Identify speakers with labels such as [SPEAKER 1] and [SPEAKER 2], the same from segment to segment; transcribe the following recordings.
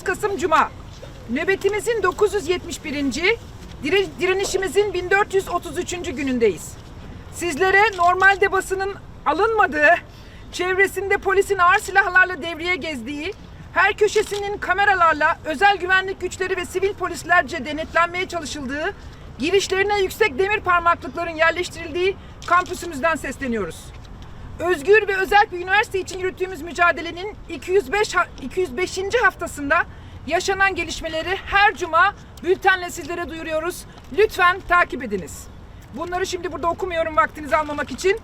[SPEAKER 1] 29 Kasım Cuma. Nöbetimizin 971. dire- direnişimizin 1433. günündeyiz. Sizlere normalde basının alınmadığı, çevresinde polisin ağır silahlarla devriye gezdiği, her köşesinin kameralarla özel güvenlik güçleri ve sivil polislerce denetlenmeye çalışıldığı, girişlerine yüksek demir parmaklıkların yerleştirildiği kampüsümüzden sesleniyoruz. Özgür ve özel bir üniversite için yürüttüğümüz mücadelenin 205 ha- 205. haftasında yaşanan gelişmeleri her cuma bültenle sizlere duyuruyoruz. Lütfen takip ediniz. Bunları şimdi burada okumuyorum vaktinizi almamak için.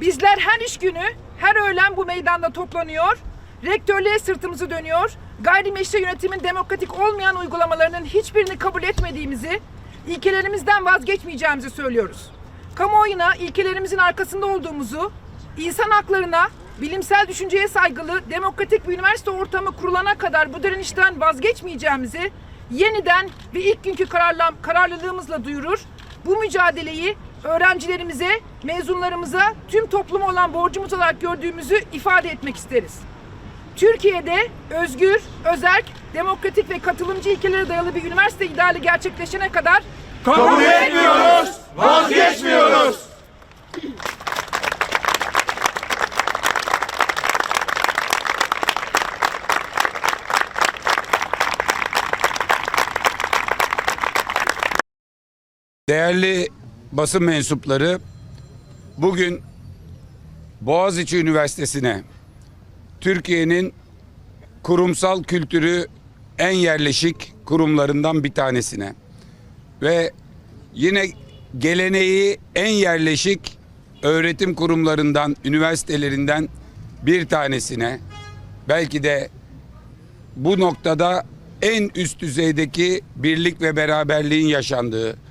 [SPEAKER 1] Bizler her iş günü, her öğlen bu meydanda toplanıyor. Rektörlüğe sırtımızı dönüyor. Gayrimeşru yönetimin demokratik olmayan uygulamalarının hiçbirini kabul etmediğimizi, ilkelerimizden vazgeçmeyeceğimizi söylüyoruz kamuoyuna ilkelerimizin arkasında olduğumuzu, insan haklarına, bilimsel düşünceye saygılı, demokratik bir üniversite ortamı kurulana kadar bu direnişten vazgeçmeyeceğimizi yeniden ve ilk günkü kararla, kararlılığımızla duyurur. Bu mücadeleyi öğrencilerimize, mezunlarımıza, tüm topluma olan borcumuz olarak gördüğümüzü ifade etmek isteriz. Türkiye'de özgür, özerk, demokratik ve katılımcı ilkelere dayalı bir üniversite ideali gerçekleşene kadar
[SPEAKER 2] Kabul etmiyoruz, vazgeçmiyoruz.
[SPEAKER 3] Değerli basın mensupları, bugün Boğaziçi Üniversitesi'ne Türkiye'nin kurumsal kültürü en yerleşik kurumlarından bir tanesine ve yine geleneği en yerleşik öğretim kurumlarından, üniversitelerinden bir tanesine belki de bu noktada en üst düzeydeki birlik ve beraberliğin yaşandığı,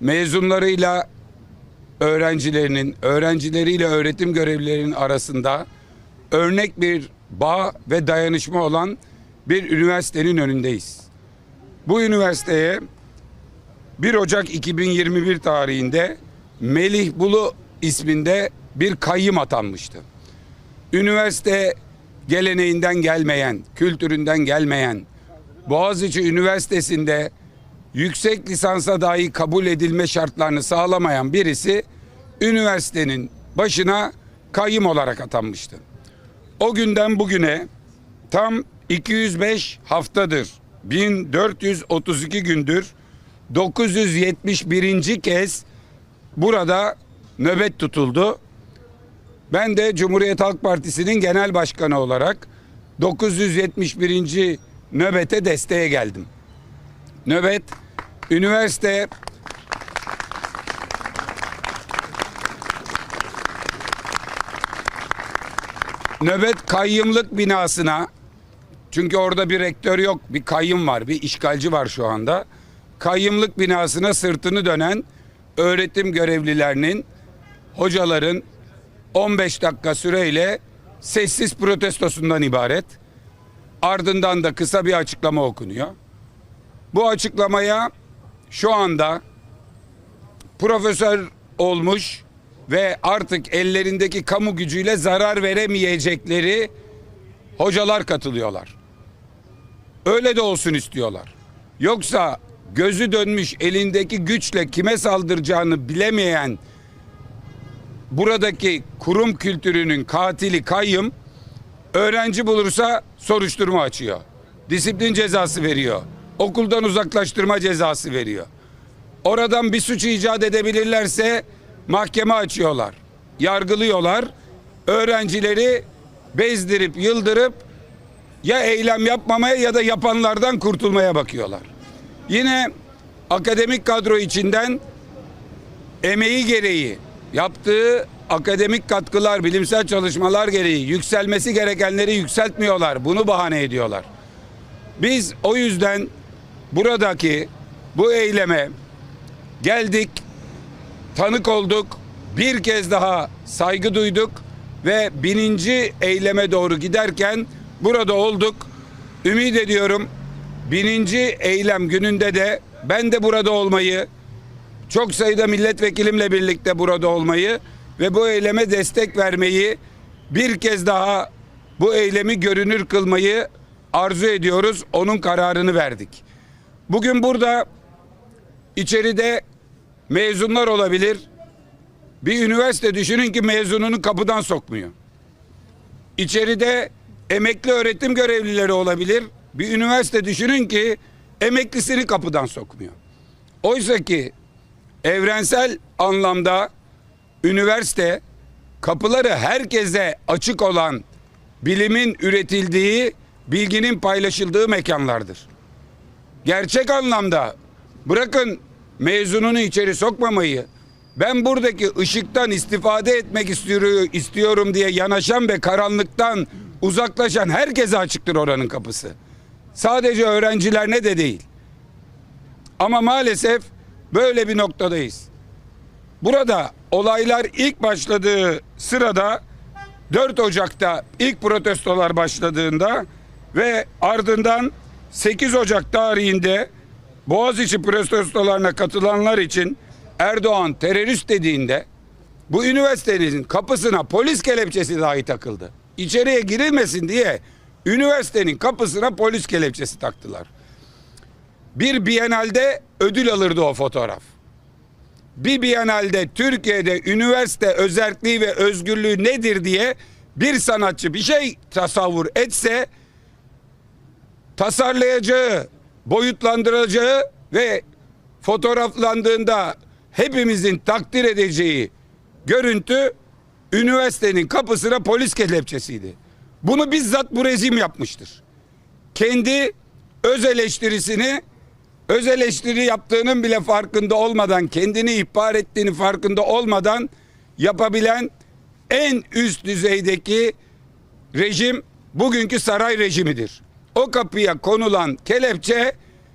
[SPEAKER 3] mezunlarıyla öğrencilerinin, öğrencileriyle öğretim görevlilerinin arasında örnek bir bağ ve dayanışma olan bir üniversitenin önündeyiz. Bu üniversiteye 1 Ocak 2021 tarihinde Melih Bulu isminde bir kayyım atanmıştı. Üniversite geleneğinden gelmeyen, kültüründen gelmeyen, Boğaziçi Üniversitesi'nde yüksek lisansa dahi kabul edilme şartlarını sağlamayan birisi üniversitenin başına kayyım olarak atanmıştı. O günden bugüne tam 205 haftadır, 1432 gündür 971. kez burada nöbet tutuldu. Ben de Cumhuriyet Halk Partisi'nin genel başkanı olarak 971. nöbete desteğe geldim. Nöbet üniversite Nöbet kayyımlık binasına çünkü orada bir rektör yok, bir kayyım var, bir işgalci var şu anda. Kayyımlık binasına sırtını dönen öğretim görevlilerinin, hocaların 15 dakika süreyle sessiz protestosundan ibaret. Ardından da kısa bir açıklama okunuyor. Bu açıklamaya şu anda profesör olmuş ve artık ellerindeki kamu gücüyle zarar veremeyecekleri hocalar katılıyorlar. Öyle de olsun istiyorlar. Yoksa gözü dönmüş elindeki güçle kime saldıracağını bilemeyen buradaki kurum kültürünün katili kayyım öğrenci bulursa soruşturma açıyor. Disiplin cezası veriyor. Okuldan uzaklaştırma cezası veriyor. Oradan bir suç icat edebilirlerse mahkeme açıyorlar. Yargılıyorlar. Öğrencileri bezdirip yıldırıp ya eylem yapmamaya ya da yapanlardan kurtulmaya bakıyorlar. Yine akademik kadro içinden emeği gereği yaptığı akademik katkılar, bilimsel çalışmalar gereği yükselmesi gerekenleri yükseltmiyorlar. Bunu bahane ediyorlar. Biz o yüzden buradaki bu eyleme geldik, tanık olduk, bir kez daha saygı duyduk ve bininci eyleme doğru giderken burada olduk. Ümit ediyorum bininci eylem gününde de ben de burada olmayı, çok sayıda milletvekilimle birlikte burada olmayı ve bu eyleme destek vermeyi bir kez daha bu eylemi görünür kılmayı arzu ediyoruz. Onun kararını verdik. Bugün burada içeride mezunlar olabilir. Bir üniversite düşünün ki mezununu kapıdan sokmuyor. İçeride emekli öğretim görevlileri olabilir. Bir üniversite düşünün ki emeklisini kapıdan sokmuyor. Oysa ki evrensel anlamda üniversite kapıları herkese açık olan bilimin üretildiği, bilginin paylaşıldığı mekanlardır. Gerçek anlamda bırakın mezununu içeri sokmamayı, ben buradaki ışıktan istifade etmek istiyorum, diye yanaşan ve karanlıktan uzaklaşan herkese açıktır oranın kapısı. Sadece öğrenciler ne de değil. Ama maalesef böyle bir noktadayız. Burada olaylar ilk başladığı sırada 4 Ocak'ta ilk protestolar başladığında ve ardından 8 Ocak tarihinde Boğaziçi protestolarına katılanlar için Erdoğan terörist dediğinde bu üniversitenin kapısına polis kelepçesi dahi takıldı. İçeriye girilmesin diye üniversitenin kapısına polis kelepçesi taktılar. Bir Biennale'de ödül alırdı o fotoğraf. Bir Biennale'de Türkiye'de üniversite özelliği ve özgürlüğü nedir diye bir sanatçı bir şey tasavvur etse tasarlayacağı, boyutlandıracağı ve fotoğraflandığında hepimizin takdir edeceği görüntü üniversitenin kapısına polis kelepçesiydi. Bunu bizzat bu rejim yapmıştır. Kendi öz eleştirisini öz eleştiri yaptığının bile farkında olmadan, kendini ihbar ettiğini farkında olmadan yapabilen en üst düzeydeki rejim bugünkü saray rejimidir. O kapıya konulan kelepçe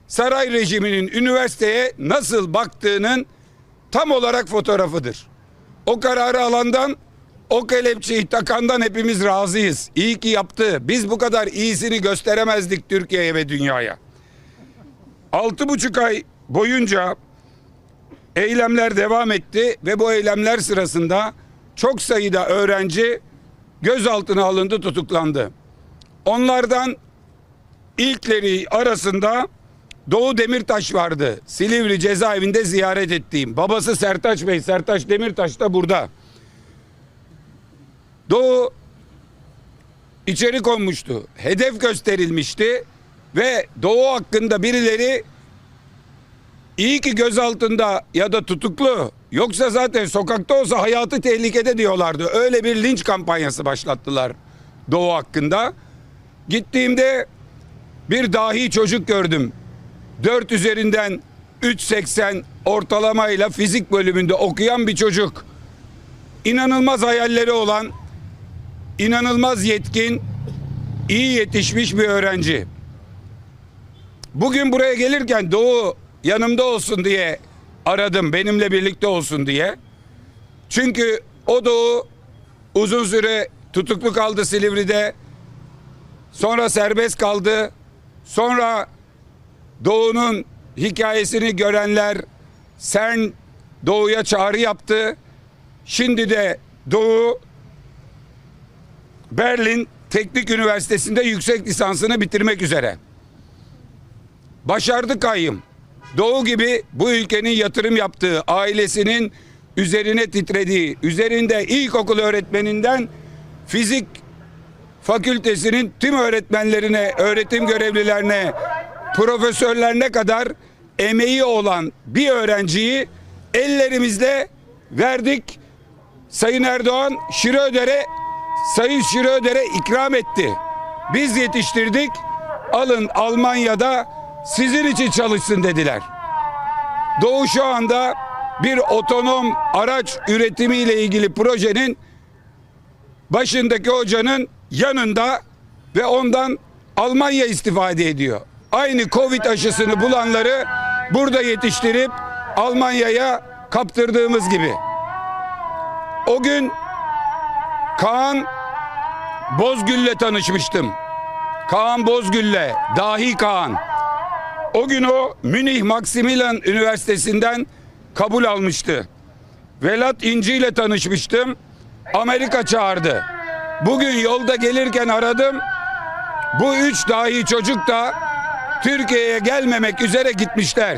[SPEAKER 3] saray rejiminin üniversiteye nasıl baktığının tam olarak fotoğrafıdır. O kararı alandan o kelepçeyi takandan hepimiz razıyız. İyi ki yaptı. Biz bu kadar iyisini gösteremezdik Türkiye'ye ve dünyaya. Altı buçuk ay boyunca eylemler devam etti ve bu eylemler sırasında çok sayıda öğrenci gözaltına alındı, tutuklandı. Onlardan ilkleri arasında Doğu Demirtaş vardı. Silivri cezaevinde ziyaret ettiğim. Babası Sertaç Bey, Sertaç Demirtaş da burada. Doğu içeri konmuştu. Hedef gösterilmişti ve Doğu hakkında birileri iyi ki gözaltında ya da tutuklu yoksa zaten sokakta olsa hayatı tehlikede diyorlardı. Öyle bir linç kampanyası başlattılar Doğu hakkında. Gittiğimde bir dahi çocuk gördüm. 4 üzerinden 3.80 ortalamayla fizik bölümünde okuyan bir çocuk. İnanılmaz hayalleri olan, inanılmaz yetkin, iyi yetişmiş bir öğrenci. Bugün buraya gelirken Doğu yanımda olsun diye aradım. Benimle birlikte olsun diye. Çünkü o Doğu uzun süre tutuklu kaldı Silivri'de. Sonra serbest kaldı. Sonra Doğu'nun hikayesini görenler sen Doğu'ya çağrı yaptı. Şimdi de Doğu Berlin Teknik Üniversitesi'nde yüksek lisansını bitirmek üzere. Başardı kayyım. Doğu gibi bu ülkenin yatırım yaptığı, ailesinin üzerine titrediği, üzerinde ilkokul öğretmeninden fizik fakültesinin tüm öğretmenlerine, öğretim görevlilerine, profesörlerine kadar emeği olan bir öğrenciyi ellerimizle verdik. Sayın Erdoğan Şiröder'e Sayın Şiröder'e ikram etti. Biz yetiştirdik. Alın Almanya'da sizin için çalışsın dediler. Doğu şu anda bir otonom araç üretimiyle ilgili projenin başındaki hocanın yanında ve ondan Almanya istifade ediyor. Aynı Covid aşısını bulanları burada yetiştirip Almanya'ya kaptırdığımız gibi. O gün Kaan Bozgül'le tanışmıştım. Kaan Bozgül'le, dahi Kaan. O gün o Münih Maximilian Üniversitesi'nden kabul almıştı. Velat İnci ile tanışmıştım. Amerika çağırdı. Bugün yolda gelirken aradım. Bu üç dahi çocuk da Türkiye'ye gelmemek üzere gitmişler.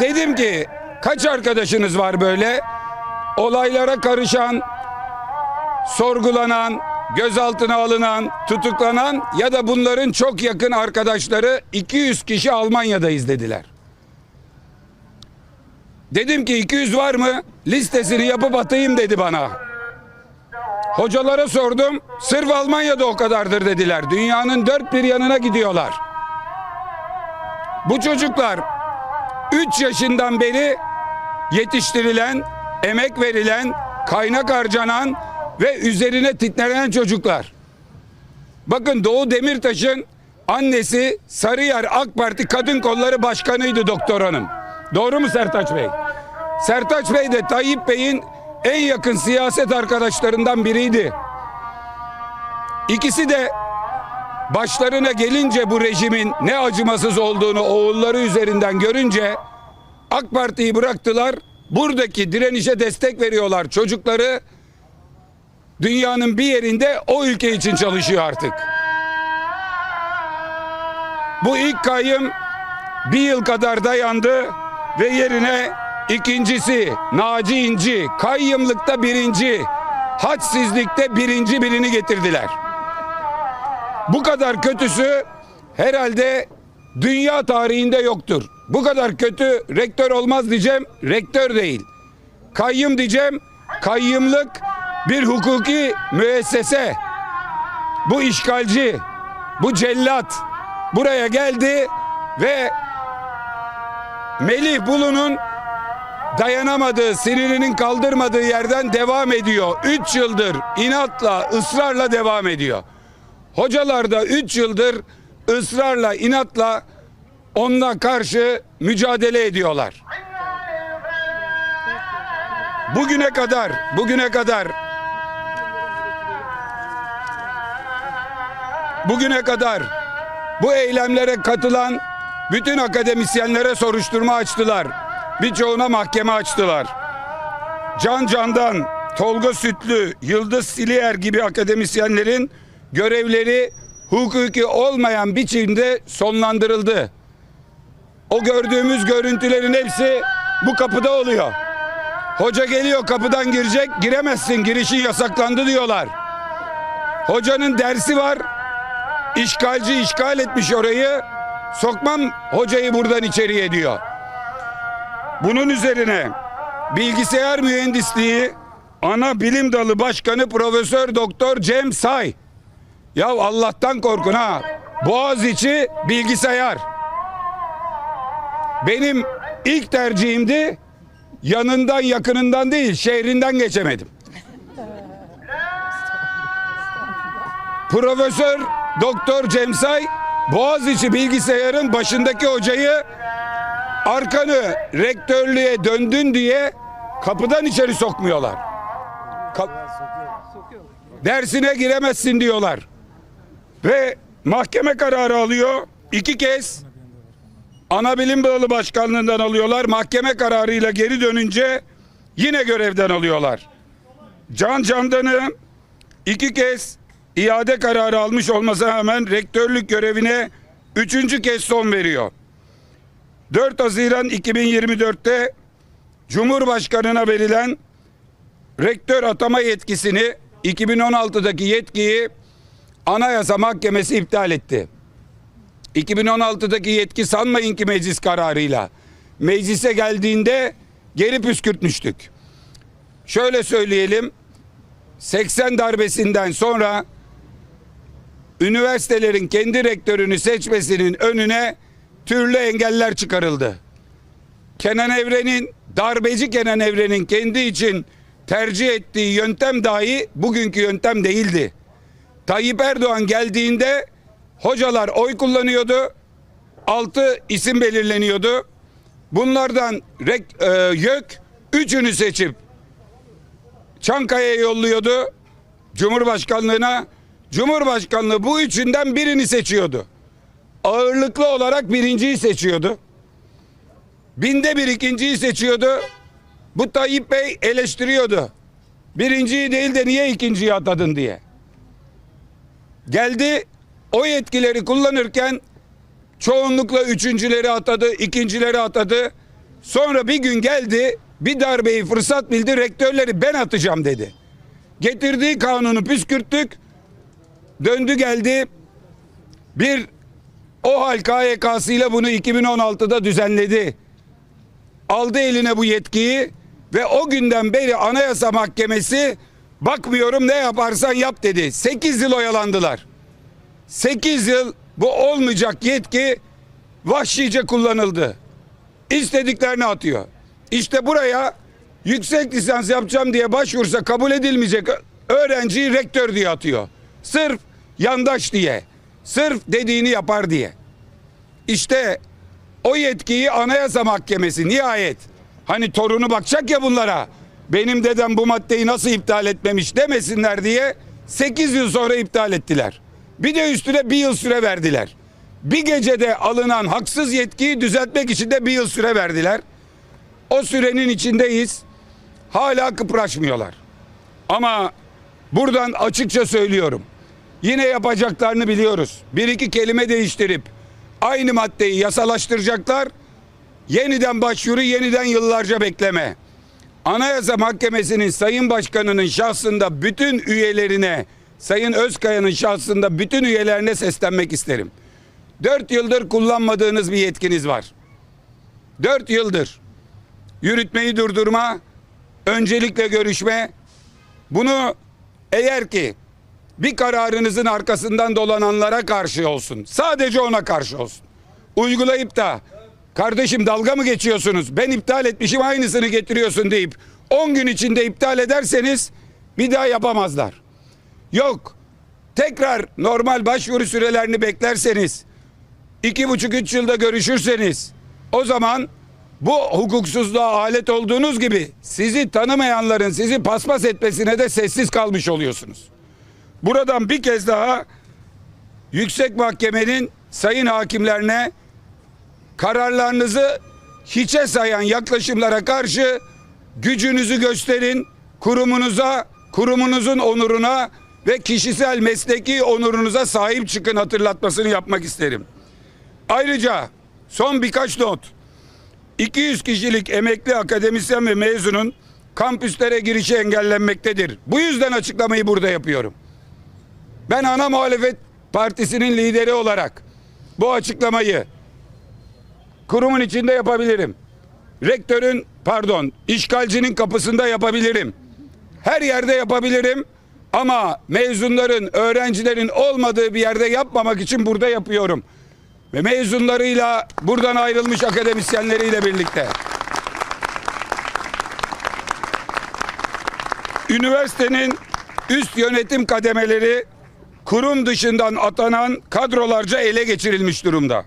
[SPEAKER 3] Dedim ki kaç arkadaşınız var böyle? Olaylara karışan, sorgulanan, gözaltına alınan, tutuklanan ya da bunların çok yakın arkadaşları 200 kişi Almanya'da izlediler. Dedim ki 200 var mı? Listesini yapıp atayım dedi bana. Hocalara sordum. Sırf Almanya'da o kadardır dediler. Dünyanın dört bir yanına gidiyorlar. Bu çocuklar 3 yaşından beri yetiştirilen, emek verilen, kaynak harcanan ve üzerine titrenen çocuklar. Bakın Doğu Demirtaş'ın annesi Sarıyer AK Parti Kadın Kolları Başkanıydı doktor hanım. Doğru mu Sertaç Bey? Sertaç Bey de Tayyip Bey'in en yakın siyaset arkadaşlarından biriydi. İkisi de başlarına gelince bu rejimin ne acımasız olduğunu oğulları üzerinden görünce AK Parti'yi bıraktılar. Buradaki direnişe destek veriyorlar. Çocukları dünyanın bir yerinde o ülke için çalışıyor artık. Bu ilk kayyım bir yıl kadar dayandı ve yerine ikincisi Naci İnci, kayyımlıkta birinci, hadsizlikte birinci birini getirdiler. Bu kadar kötüsü herhalde dünya tarihinde yoktur. Bu kadar kötü rektör olmaz diyeceğim, rektör değil. Kayyım diyeceğim, kayyımlık bir hukuki müessese. Bu işgalci, bu cellat buraya geldi ve Melih Bulu'nun dayanamadığı, sinirinin kaldırmadığı yerden devam ediyor. Üç yıldır inatla, ısrarla devam ediyor. Hocalar da üç yıldır ısrarla, inatla onunla karşı mücadele ediyorlar. Bugüne kadar, bugüne kadar bugüne kadar bu eylemlere katılan bütün akademisyenlere soruşturma açtılar. Birçoğuna mahkeme açtılar. Can Candan, Tolga Sütlü, Yıldız Siliyer gibi akademisyenlerin görevleri hukuki olmayan biçimde sonlandırıldı. O gördüğümüz görüntülerin hepsi bu kapıda oluyor. Hoca geliyor kapıdan girecek, giremezsin, girişin yasaklandı diyorlar. Hocanın dersi var, işgalci işgal etmiş orayı, sokmam hocayı buradan içeriye diyor. Bunun üzerine bilgisayar mühendisliği ana bilim dalı başkanı Profesör Doktor Cem Say. Ya Allah'tan korkun ha. Boğaziçi bilgisayar. Benim ilk tercihimdi. Yanından yakınından değil şehrinden geçemedim. Profesör Doktor Cemsay Boğaziçi bilgisayarın başındaki hocayı arkanı rektörlüğe döndün diye kapıdan içeri sokmuyorlar. Ka- dersine giremezsin diyorlar. Ve mahkeme kararı alıyor. iki kez ana bilim dalı başkanlığından alıyorlar. Mahkeme kararıyla geri dönünce yine görevden alıyorlar. Can Candan'ı iki kez iade kararı almış olmasına rağmen rektörlük görevine üçüncü kez son veriyor. 4 Haziran 2024'te Cumhurbaşkanına verilen rektör atama yetkisini 2016'daki yetkiyi Anayasa Mahkemesi iptal etti. 2016'daki yetki sanmayın ki meclis kararıyla. Meclise geldiğinde geri püskürtmüştük. Şöyle söyleyelim. 80 darbesinden sonra üniversitelerin kendi rektörünü seçmesinin önüne türlü engeller çıkarıldı. Kenan Evren'in darbeci Kenan Evren'in kendi için tercih ettiği yöntem dahi bugünkü yöntem değildi. Tayyip Erdoğan geldiğinde hocalar oy kullanıyordu. Altı isim belirleniyordu. Bunlardan rek, e, YÖK üçünü seçip Çankaya'ya yolluyordu. Cumhurbaşkanlığına. Cumhurbaşkanlığı bu üçünden birini seçiyordu. Ağırlıklı olarak birinciyi seçiyordu. Binde bir ikinciyi seçiyordu. Bu Tayyip Bey eleştiriyordu. Birinciyi değil de niye ikinciyi atadın diye. Geldi o yetkileri kullanırken çoğunlukla üçüncüleri atadı, ikincileri atadı. Sonra bir gün geldi, bir darbeyi fırsat bildi, rektörleri ben atacağım dedi. Getirdiği kanunu püskürttük, döndü geldi, bir o hal KYK'sıyla bunu 2016'da düzenledi. Aldı eline bu yetkiyi ve o günden beri Anayasa Mahkemesi bakmıyorum ne yaparsan yap dedi. 8 yıl oyalandılar. 8 yıl bu olmayacak yetki vahşice kullanıldı. İstediklerini atıyor. İşte buraya yüksek lisans yapacağım diye başvursa kabul edilmeyecek öğrenciyi rektör diye atıyor. Sırf yandaş diye. Sırf dediğini yapar diye. İşte o yetkiyi Anayasa Mahkemesi nihayet hani torunu bakacak ya bunlara benim dedem bu maddeyi nasıl iptal etmemiş demesinler diye 8 yıl sonra iptal ettiler. Bir de üstüne bir yıl süre verdiler. Bir gecede alınan haksız yetkiyi düzeltmek için de bir yıl süre verdiler. O sürenin içindeyiz. Hala kıpraşmıyorlar. Ama buradan açıkça söylüyorum. Yine yapacaklarını biliyoruz. Bir iki kelime değiştirip aynı maddeyi yasalaştıracaklar. Yeniden başvuru, yeniden yıllarca bekleme. Anayasa Mahkemesi'nin Sayın Başkanı'nın şahsında bütün üyelerine, Sayın Özkaya'nın şahsında bütün üyelerine seslenmek isterim. Dört yıldır kullanmadığınız bir yetkiniz var. Dört yıldır yürütmeyi durdurma, öncelikle görüşme. Bunu eğer ki bir kararınızın arkasından dolananlara karşı olsun. Sadece ona karşı olsun. Uygulayıp da kardeşim dalga mı geçiyorsunuz? Ben iptal etmişim aynısını getiriyorsun deyip 10 gün içinde iptal ederseniz bir daha yapamazlar. Yok. Tekrar normal başvuru sürelerini beklerseniz iki buçuk üç yılda görüşürseniz o zaman bu hukuksuzluğa alet olduğunuz gibi sizi tanımayanların sizi paspas etmesine de sessiz kalmış oluyorsunuz. Buradan bir kez daha yüksek mahkemenin sayın hakimlerine kararlarınızı hiçe sayan yaklaşımlara karşı gücünüzü gösterin. Kurumunuza, kurumunuzun onuruna ve kişisel mesleki onurunuza sahip çıkın hatırlatmasını yapmak isterim. Ayrıca son birkaç not. 200 kişilik emekli akademisyen ve mezunun kampüslere girişi engellenmektedir. Bu yüzden açıklamayı burada yapıyorum. Ben ana muhalefet partisinin lideri olarak bu açıklamayı kurumun içinde yapabilirim. Rektörün pardon işgalcinin kapısında yapabilirim. Her yerde yapabilirim ama mezunların, öğrencilerin olmadığı bir yerde yapmamak için burada yapıyorum. Ve mezunlarıyla buradan ayrılmış akademisyenleriyle birlikte. Üniversitenin üst yönetim kademeleri kurum dışından atanan kadrolarca ele geçirilmiş durumda.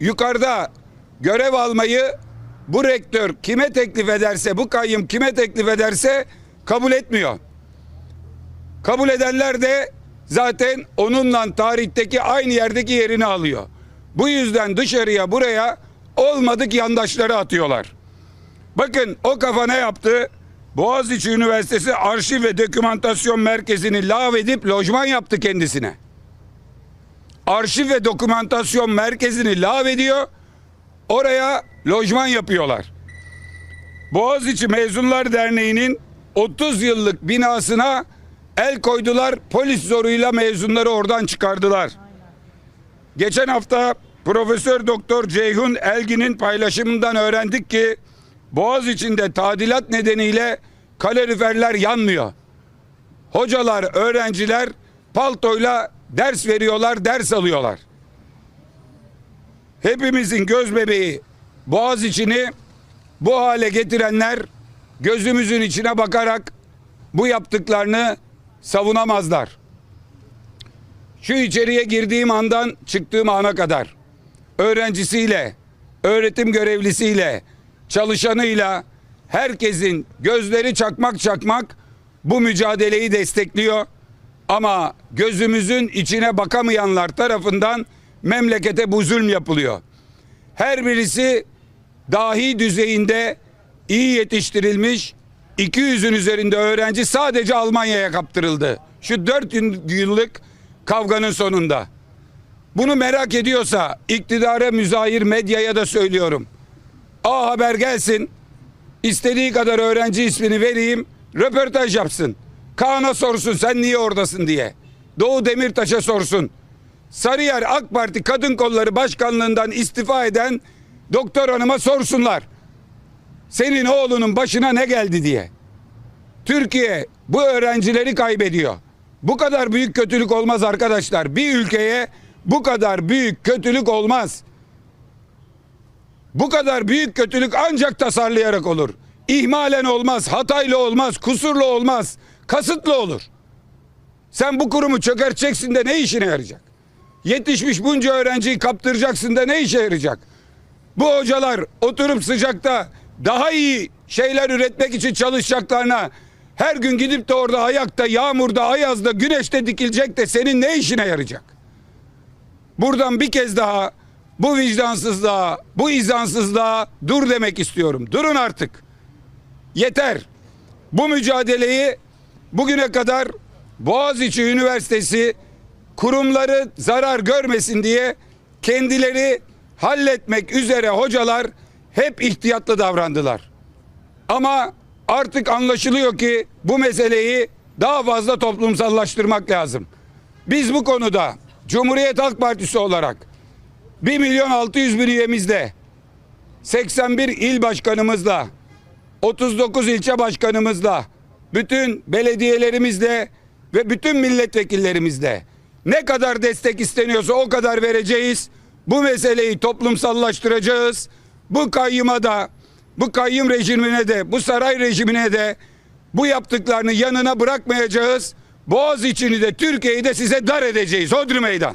[SPEAKER 3] Yukarıda görev almayı bu rektör kime teklif ederse, bu kayyım kime teklif ederse kabul etmiyor. Kabul edenler de zaten onunla tarihteki aynı yerdeki yerini alıyor. Bu yüzden dışarıya buraya olmadık yandaşları atıyorlar. Bakın o kafa ne yaptı? Boğaziçi Üniversitesi Arşiv ve Dokümantasyon Merkezi'ni lağvedip lojman yaptı kendisine. Arşiv ve Dokümantasyon Merkezi'ni lağvediyor. Oraya lojman yapıyorlar. Boğaziçi Mezunlar Derneği'nin 30 yıllık binasına el koydular. Polis zoruyla mezunları oradan çıkardılar. Geçen hafta Profesör Doktor Ceyhun Elgin'in paylaşımından öğrendik ki Boğaz içinde tadilat nedeniyle kaloriferler yanmıyor. Hocalar, öğrenciler paltoyla ders veriyorlar, ders alıyorlar. Hepimizin göz bebeği Boğaz içini bu hale getirenler gözümüzün içine bakarak bu yaptıklarını savunamazlar. Şu içeriye girdiğim andan çıktığım ana kadar öğrencisiyle, öğretim görevlisiyle, çalışanıyla herkesin gözleri çakmak çakmak bu mücadeleyi destekliyor. Ama gözümüzün içine bakamayanlar tarafından memlekete bu zulm yapılıyor. Her birisi dahi düzeyinde iyi yetiştirilmiş 200'ün üzerinde öğrenci sadece Almanya'ya kaptırıldı. Şu 4 yıllık kavganın sonunda. Bunu merak ediyorsa iktidara müzahir medyaya da söylüyorum. A Haber gelsin. istediği kadar öğrenci ismini vereyim. Röportaj yapsın. Kaan'a sorsun sen niye oradasın diye. Doğu Demirtaş'a sorsun. Sarıyer AK Parti Kadın Kolları Başkanlığından istifa eden doktor hanıma sorsunlar. Senin oğlunun başına ne geldi diye. Türkiye bu öğrencileri kaybediyor. Bu kadar büyük kötülük olmaz arkadaşlar. Bir ülkeye bu kadar büyük kötülük olmaz. Bu kadar büyük kötülük ancak tasarlayarak olur. İhmalen olmaz, hatayla olmaz, kusurlu olmaz, kasıtlı olur. Sen bu kurumu çökerteceksin de ne işine yarayacak? Yetişmiş bunca öğrenciyi kaptıracaksın da ne işe yarayacak? Bu hocalar oturup sıcakta daha iyi şeyler üretmek için çalışacaklarına her gün gidip de orada ayakta, yağmurda, ayazda, güneşte dikilecek de senin ne işine yarayacak? Buradan bir kez daha bu vicdansızlığa, bu izansızlığa dur demek istiyorum. Durun artık. Yeter. Bu mücadeleyi bugüne kadar Boğaziçi Üniversitesi kurumları zarar görmesin diye kendileri halletmek üzere hocalar hep ihtiyatlı davrandılar. Ama artık anlaşılıyor ki bu meseleyi daha fazla toplumsallaştırmak lazım. Biz bu konuda Cumhuriyet Halk Partisi olarak 1 milyon 600 bin üyemizle 81 il başkanımızla 39 ilçe başkanımızla bütün belediyelerimizle ve bütün milletvekillerimizle ne kadar destek isteniyorsa o kadar vereceğiz. Bu meseleyi toplumsallaştıracağız. Bu kayyıma da bu kayyum rejimine de bu saray rejimine de bu yaptıklarını yanına bırakmayacağız. Boğaz içini de Türkiye'yi de size dar edeceğiz. Hodri meydan.